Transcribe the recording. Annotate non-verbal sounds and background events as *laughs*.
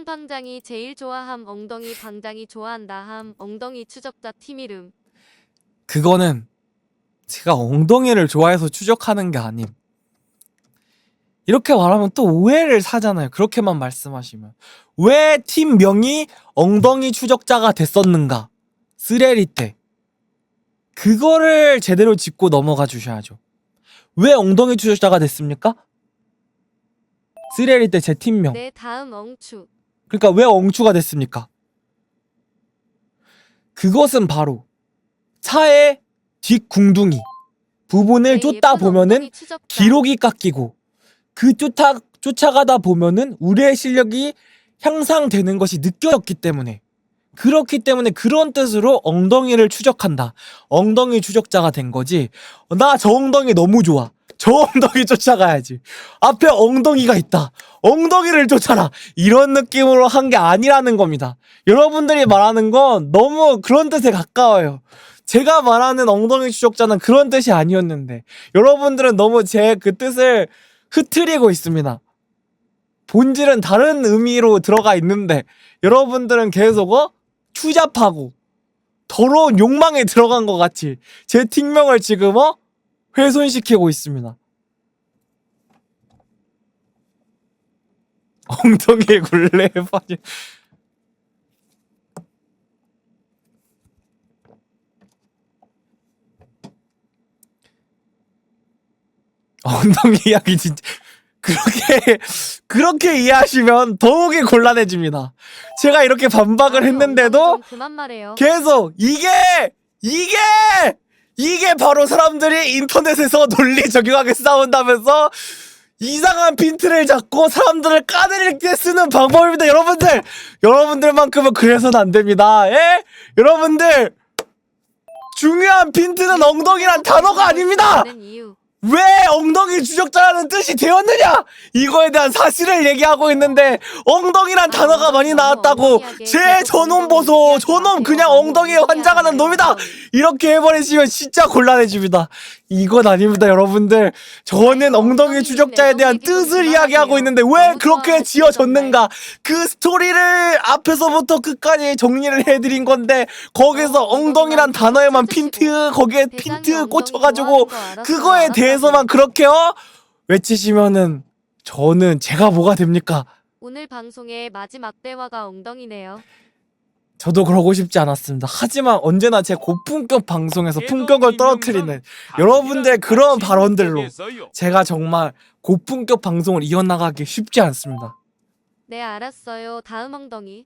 형 방장이 제일 좋아함 엉덩이 방장이 좋아한다 함 엉덩이 추적자 팀 이름 그거는 제가 엉덩이를 좋아해서 추적하는 게 아님. 이렇게 말하면 또 오해를 사잖아요. 그렇게만 말씀하시면. 왜 팀명이 엉덩이 추적자가 됐었는가? 쓰레리 때. 그거를 제대로 짚고 넘어가 주셔야죠. 왜 엉덩이 추적자가 됐습니까? 쓰레리 때 제 팀명. 내 다음 엉추 그러니까 왜 엉추가 됐습니까? 그것은 바로 차의 뒷궁둥이 부분을 내 쫓다 보면은. 기록이 깎이고 그 쫓아 쫓아가다 보면은 우리의 실력이 향상되는 것이 느껴졌기 때문에 그렇기 때문에 그런 뜻으로 엉덩이를 추적한다. 엉덩이 추적자가 된 거지. 나 저 엉덩이 너무 좋아. 저 엉덩이 쫓아가야지. 앞에 엉덩이가 있다. 엉덩이를 쫓아라. 이런 느낌으로 한 게 아니라는 겁니다. 여러분들이 말하는 건 너무 그런 뜻에 가까워요. 제가 말하는 엉덩이 추적자는 그런 뜻이 아니었는데 여러분들은 너무 제 그 뜻을 흐트리고 있습니다. 본질은 다른 의미로 들어가 있는데 여러분들은 계속 어? 추잡하고 더러운 욕망에 들어간 것 같이 제 팀명을 지금 어? 훼손시키고 있습니다. *laughs* 엉덩이에 굴레에 빠진 *laughs* 엉덩이 이야기 진짜 그렇게 그렇게 이해하시면 더욱이 곤란해집니다. 제가 이렇게 반박을 아유, 했는데도 엉덩이 좀 그만 말해요 계속 이게 이게 이게 바로 사람들이 인터넷에서 *laughs* 논리 적용하게 싸운다면서 이상한 핀트를 잡고 사람들을 까내릴 때 쓰는 방법입니다. 여러분들 여러분들만큼은 그래서는 안 됩니다. 예? 여러분들 중요한 핀트는 엉덩이란 단어가 아닙니다. 왜 엉덩이 추적자라는 뜻이 되었느냐? 이거에 대한 사실을 얘기하고 있는데 엉덩이란 단어가 많이 나왔다고 제 저놈 보소 저놈 그냥 엉덩이에 환장하는 놈이다 이렇게 해버리시면 진짜 곤란해집니다. 이건 아닙니다 여러분들. 저는 엉덩이 추적자에 대한 뜻을 이야기하고 있는데 왜 그렇게 지어졌는가? 그 스토리를 앞에서부터 끝까지 정리를 해드린 건데 거기서 엉덩이란 단어에만 핀트 거기에 핀트 꽂혀가지고 그거에 대해서만 그렇게 어? 외치시면은 저는 제가 뭐가 됩니까? 오늘 방송의 마지막 대화가 엉덩이네요 저도 그러고 싶지 않았습니다. 하지만 언제나 제 고품격 방송에서 품격을 떨어뜨리는 여러분들의 그런 발언들로 제가 정말 고품격 방송을 이어나가기 쉽지 않습니다. 네, 알았어요. 다음 엉덩이.